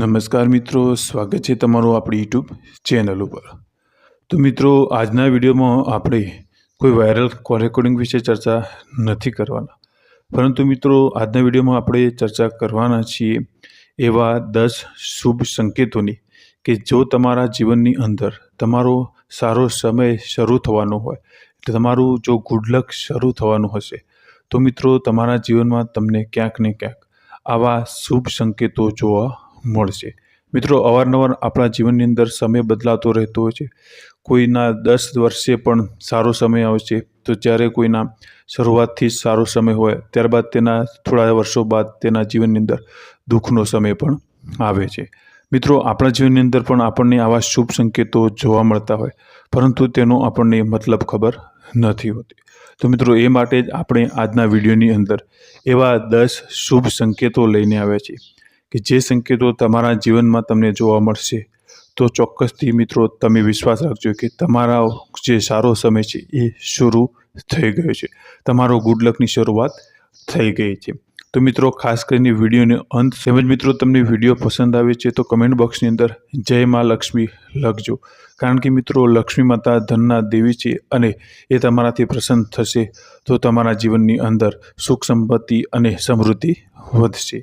નમસ્કાર મિત્રો, સ્વાગત છે તમારું આપણી યુટ્યુબ ચેનલ ઉપર. તો મિત્રો, આજના વિડીયોમાં આપણે કોઈ વાયરલ કોલ રેકોર્ડિંગ વિશે ચર્ચા નથી કરવાના. પરંતુ મિત્રો, આજના વિડીયોમાં આપણે ચર્ચા કરવાના છીએ એવા દસ શુભ સંકેતોની કે જો તમારા જીવનની અંદર તમારો સારો સમય શરૂ થવાનો હોય, એટલે તમારું જો ગુડ શરૂ થવાનું હશે, તો મિત્રો, તમારા જીવનમાં તમને ક્યાંક ને ક્યાંક આવા શુભ સંકેતો જોવા મળશે. મિત્રો, અવારનવાર આપણા જીવનની અંદર સમય બદલાતો રહેતો હોય છે. કોઈના દસ વર્ષે પણ સારો સમય આવે છે. તો જ્યારે કોઈના શરૂઆતથી જ સારો સમય હોય, ત્યારબાદ તેના થોડા વર્ષો બાદ તેના જીવનની અંદર દુઃખનો સમય પણ આવે છે. મિત્રો, આપણા જીવનની અંદર પણ આપણને આવા શુભ સંકેતો જોવા મળતા હોય, પરંતુ તેનો આપણને મતલબ ખબર નથી હોતી. તો મિત્રો, એ માટે જ આપણે આજના વિડીયોની અંદર એવા દસ શુભ સંકેતો લઈને આવ્યા છીએ. કે જે સંકેતો તમારા જીવનમાં તમને જોવા મળશે, તો ચોક્કસથી મિત્રો તમે વિશ્વાસ રાખજો કે તમારા જે સારો સમય છે એ શરૂ થઈ ગયો છે. તમારો ગુડ લકની શરૂઆત થઈ ગઈ છે. તો મિત્રો ખાસ કરીને વિડીયોને અંત તેમજ મિત્રો તમને વીડિયો પસંદ આવે છે તો કમેન્ટ બોક્સની અંદર જય મા લક્ષ્મી લખજો. કારણ કે મિત્રો લક્ષ્મી માતા ધનના દેવી છે અને એ તમારાથી પ્રસન્ન થશે તો તમારા જીવનની અંદર સુખ સંપત્તિ અને સમૃદ્ધિ વધશે.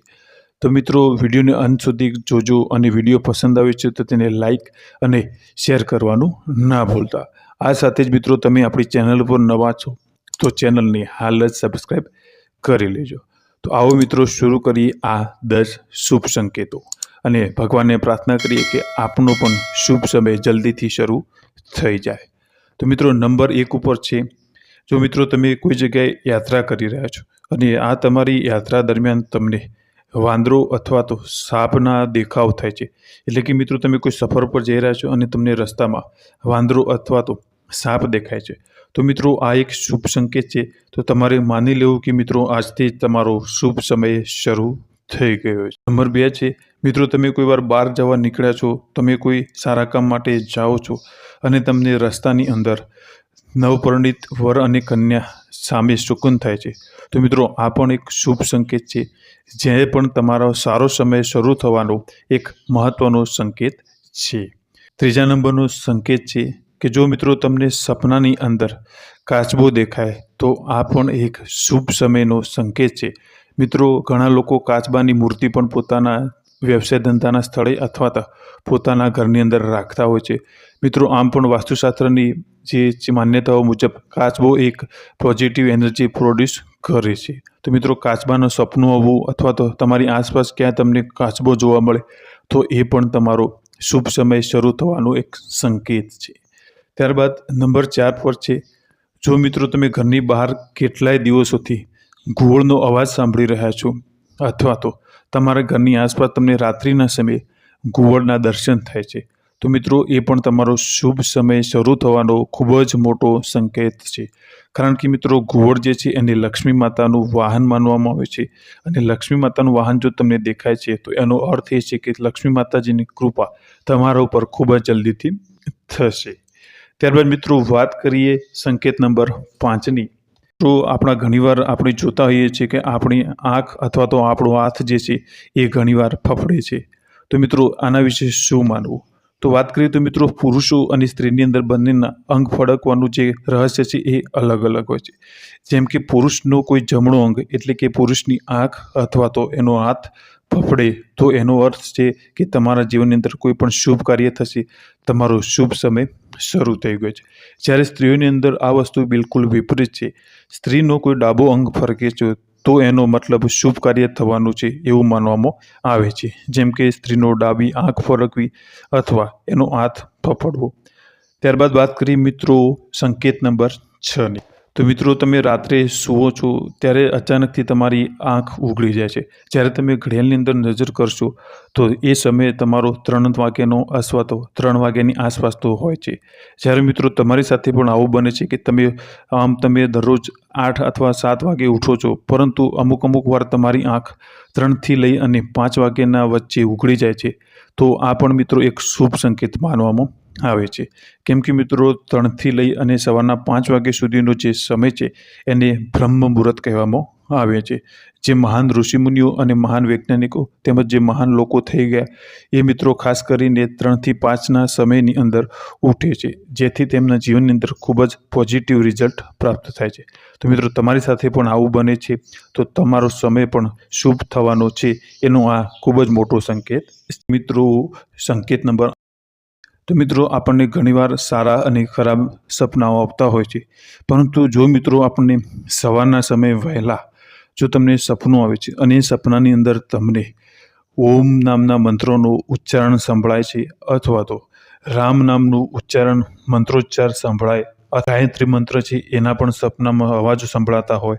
તો મિત્રો, વિડીયોને અંત સુધી જોજો અને વીડિયો પસંદ આવે છે તો તેને લાઈક અને શેર કરવાનું ના ભૂલતા. આ સાથે જ મિત્રો, તમે આપણી ચેનલ પર નવા છો તો ચેનલને હાલ જ સબસ્ક્રાઈબ કરી લેજો. તો આવો મિત્રો, શરૂ કરીએ આ દસ શુભ સંકેતો. અને ભગવાનને પ્રાર્થના કરીએ કે આપનો પણ શુભ સમય જલ્દીથી શરૂ થઈ જાય. તો મિત્રો, નંબર એક ઉપર છે. જો મિત્રો, તમે કોઈ જગ્યાએ યાત્રા કરી રહ્યા છો અને આ તમારી યાત્રા દરમિયાન તમને વાંદરો અથવા તો સાપના દેખાવ થાય છે. એટલે કે મિત્રો, તમે કોઈ સફર પર જઈ રહ્યા છો અને તમને રસ્તામાં વાંદરો અથવા તો સાપ દેખાય છે. તો મિત્રો, આ એક શુભ સંકેત છે. તો તમારે માની લેવું કે મિત્રો, આજથી તમારો શુભ સમય શરૂ થઈ ગયો છે. નંબર બે છે, મિત્રો, તમે કોઈ વાર બહાર જવા નીકળ્યા છો, તમે કોઈ સારા કામ માટે જાઓ છો અને તમને રસ્તાની અંદર નવપરિણીત વર અને કન્યા સામે સુકૂન થાય છે. તો મિત્રો, આ પણ એક શુભ સંકેત છે, જે પણ તમારો સારો સમય શરૂ થવાનો એક મહત્વનો સંકેત છે. ત્રીજા નંબરનો સંકેત છે કે જો મિત્રો તમને સપનાની અંદર કાચબો દેખાય, તો આ પણ એક શુભ સમયનો સંકેત છે. મિત્રો, ઘણા લોકો કાચબાની મૂર્તિ પણ પોતાના વ્યવસાય ધંધાના સ્થળે અથવા તો પોતાના ઘરની અંદર રાખતા હોય છે. મિત્રો, આમ પણ વાસ્તુશાસ્ત્રની જે માન્યતાઓ મુજબ કાચબો એક પોઝિટિવ એનર્જી પ્રોડ્યુસ કરે છે. તો મિત્રો, કાચબાનું સપનું આવવું અથવા તો તમારી આસપાસ ક્યાં તમને કાચબો જોવા મળે, તો એ પણ તમારો શુભ સમય શરૂ થવાનો એક સંકેત છે. ત્યારબાદ નંબર ચાર પર છે, જો મિત્રો તમે ઘરની બહાર કેટલાય દિવસોથી ઘોળનો અવાજ સાંભળી રહ્યા છો અથવા તો તમારા ઘરની આસપાસ તમને રાત્રિના સમયે ઘુવડના દર્શન થાય છે. તો મિત્રો, એ પણ તમારો શુભ સમય શરૂ થવાનો ખૂબ જ મોટો સંકેત છે. કારણ કે મિત્રો, ઘુવડ જે છે, એને લક્ષ્મી માતાનું વાહન માનવામાં આવે છે. અને લક્ષ્મી માતાનું વાહન જો તમને દેખાય છે, તો એનો અર્થ એ છે કે લક્ષ્મી માતાજીની કૃપા તમારા ઉપર ખૂબ જ જલ્દીથી થશે. ત્યારબાદ મિત્રો, વાત કરીએ સંકેત નંબર પાંચની. તો આપણા ઘણીવાર આપણે જોતા હોઈએ છીએ કે આપણી આંખ અથવા તો આપણો હાથ જે છે એ ઘણીવાર ફફડે છે. તો મિત્રો, આના વિશે શું માનવું? તો વાત કરીએ તો મિત્રો, પુરુષો અને સ્ત્રીની અંદર બંનેના અંગ ફડકવાનું જે રહસ્ય છે એ અલગ અલગ હોય છે. જેમ કે પુરુષનો કોઈ જમણો અંગ એટલે કે પુરુષની આંખ અથવા તો એનો હાથ ફફડે, તો એનો અર્થ છે કે તમારા જીવનની અંદર કોઈ પણ શુભ કાર્ય થશે, તમારો શુભ સમય શરૂ થઈ ગયો છે. જ્યારે સ્ત્રીઓની અંદર આ વસ્તુ બિલકુલ વિપરીત છે. સ્ત્રીનો કોઈ ડાબો અંગ ફરકે છે, તો એનો મતલબ શુભ કાર્ય થવાનું છે એવું માનવામાં આવે છે. જેમ કે સ્ત્રીનો ડાબી આંખ ફરકવી અથવા એનો હાથ ફફડવો. ત્યારબાદ વાત કરી મિત્રો સંકેત નંબર છની તો મિત્રો તમે રાત્રે સૂવો છો, ત્યારે અચાનકથી તમારી આંખ ઉઘડી જાય છે. જ્યારે તમે ઘડિયાળની અંદર નજર કરશો, તો એ સમયે તમારો ત્રણ વાગ્યાનો અથવા તો ત્રણ વાગ્યાની આસપાસ તો હોય છે. જ્યારે મિત્રો તમારી સાથે પણ આવું બને છે કે તમે, આમ તમે દરરોજ આઠ અથવા સાત વાગે ઉઠો છો, પરંતુ અમુક અમુક વાર તમારી આંખ ત્રણથી લઈ અને પાંચ વાગ્યાના વચ્ચે ઉઘડી જાય છે. તો આ પણ મિત્રો એક શુભ સંકેત માનવામાં આવે છે. કેમ કે મિત્રો, ત્રણથી લઈ અને સવારના પાંચ વાગ્યા સુધીનો જે સમય છે, એને બ્રહ્મ મુહૂર્ત કહેવામાં આવે છે. જે મહાન ઋષિમુનિઓ અને મહાન વૈજ્ઞાનિકો તેમજ જે મહાન લોકો થઈ ગયા, એ મિત્રો ખાસ કરીને ત્રણથી પાંચના સમયની અંદર ઉઠે છે, જેથી તેમના જીવનની અંદર ખૂબ જ પોઝિટિવ રિઝલ્ટ પ્રાપ્ત થાય છે. તો મિત્રો, તમારી સાથે પણ આવું બને છે, તો તમારો સમય પણ શુભ થવાનો છે, એનો આ ખૂબ જ મોટો સંકેત. મિત્રો, સંકેત નંબર તો મિત્રો, આપણને ઘણીવાર સારા અને ખરાબ સપનાઓ આવતા હોય છે. પરંતુ જો મિત્રો, આપણને સવારના સમયે વહેલા જો તમને સપનું આવે છે અને એ સપનાની અંદર તમને ઓમ નામના મંત્રોનું ઉચ્ચારણ સંભળાય છે અથવા તો રામ નામનું ઉચ્ચારણ મંત્રોચ્ચાર સંભળાય, ગાયત્રી મંત્ર છે, એના પણ સપનામાં અવાજો સંભળાતા હોય.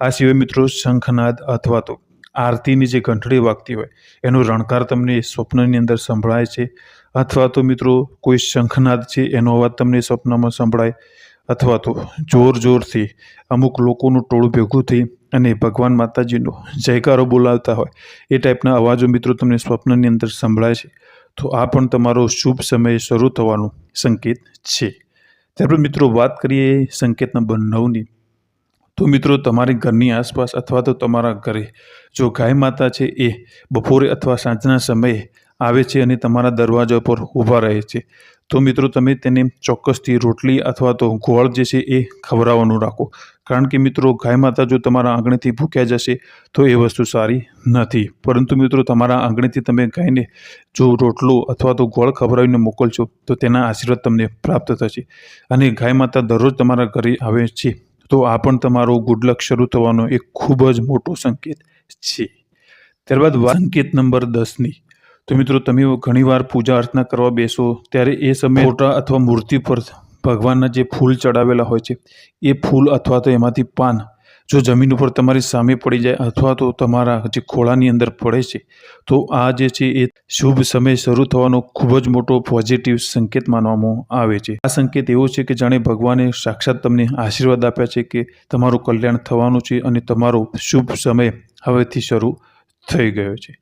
આ સિવાય મિત્રો, શંખનાદ અથવા તો આરતીની જે ઘંટડી વાગતી હોય, એનો રણકાર તમને સ્વપ્નની અંદર સંભળાય છે. અથવા તો મિત્રો કોઈ શંખનાદ છે, એનો અવાજ તમને સ્વપ્નમાં સંભળાય. અથવા તો જોર જોરથી અમુક લોકોનું ટોળું ભેગું થઈ અને ભગવાન માતાજીનો જયકારો બોલાવતા હોય, એ ટાઈપના અવાજો મિત્રો તમને સ્વપ્નની અંદર સંભળાય છે. તો આ પણ તમારો શુભ સમય શરૂ થવાનો સંકેત છે. ત્યારબાદ મિત્રો વાત કરીએ સંકેત નંબર નવની. તો મિત્રો તમારી ઘરની આસપાસ અથવા તો તમારા ઘરે જો ગાય માતા છે, એ બપોરે અથવા સાંજના સમયે આવે છે અને તમારા દરવાજા પર ઊભા રહે છે. તો મિત્રો, તમે તેને ચોક્કસથી રોટલી અથવા તો ગોળ જે છે એ ખવડાવવાનું રાખો. કારણ કે મિત્રો, ગાય માતા જો તમારા આંગણેથી ભૂખ્યા જશે, તો એ વસ્તુ સારી નથી. પરંતુ મિત્રો, તમારા આંગણેથી તમે ગાયને જો રોટલો અથવા તો ગોળ ખવડાવીને મોકલશો, તો તેના આશીર્વાદ તમને પ્રાપ્ત થશે. અને ગાય માતા દરરોજ તમારા ઘરે આવે છે, તો આ પણ તમારો ગુડ શરૂ થવાનો એક ખૂબ જ મોટો સંકેત છે. ત્યારબાદ સંકેત નંબર દસની. તો મિત્રો, તમે ઘણીવાર પૂજા અર્ચના કરવા બેસો ત્યારે એ સમયે ફોટા અથવા મૂર્તિ પર ભગવાનના જે ફૂલ ચડાવેલા હોય છે, એ ફૂલ અથવા તો એમાંથી પાન જો જમીન ઉપર તમારી સામે પડી જાય અથવા તો તમારા જે ખોળાની અંદર પડે છે, તો આ જે છે એ શુભ સમય શરૂ થવાનો ખૂબ જ મોટો પોઝિટિવ સંકેત માનવામાં આવે છે. આ સંકેત એવો છે કે જાણે ભગવાને સાક્ષાત તમને આશીર્વાદ આપ્યા છે કે તમારું કલ્યાણ થવાનું છે અને તમારો શુભ સમય હવેથી શરૂ થઈ ગયો છે.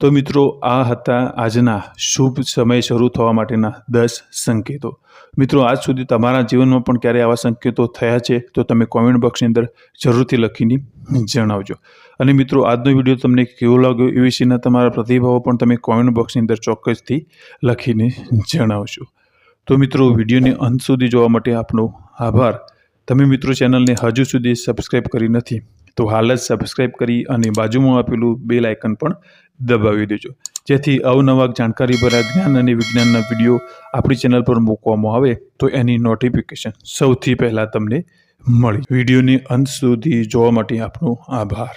તો મિત્રો, આ હતા આજના શુભ સમય શરૂ થવા માટેના દસ સંકેતો. મિત્રો, આજ સુધી તમારા જીવનમાં પણ ક્યારે આવા સંકેતો થયા છે, તો તમે કોમેન્ટ બોક્સની અંદર જરૂરથી લખીને જણાવજો. અને મિત્રો, આજનો વીડિયો તમને કેવો લાગ્યો એ વિશેના તમારા પ્રતિભાવો પણ તમે કોમેન્ટ બોક્સની અંદર ચોક્કસથી લખીને જણાવશો તો મિત્રો, વિડીયોને અંત સુધી જોવા માટે આપનો આભાર. તમે મિત્રો, ચેનલને હજુ સુધી સબસ્ક્રાઈબ કરી નથી તો હાલ જ સબસ્ક્રાઈબ કરી અને બાજુમાં આપેલું બેલ આઇકન પણ દબાવી દેજો. જેથી અવનવા જાણકારીભરા જ્ઞાન અને વિજ્ઞાનના વીડિયો આપણી ચેનલ પર મૂકવામાં આવે તો એની નોટિફિકેશન સૌથી પહેલાં તમને મળી. વિડીયોની અંત સુધી જોવા માટે આપનો આભાર.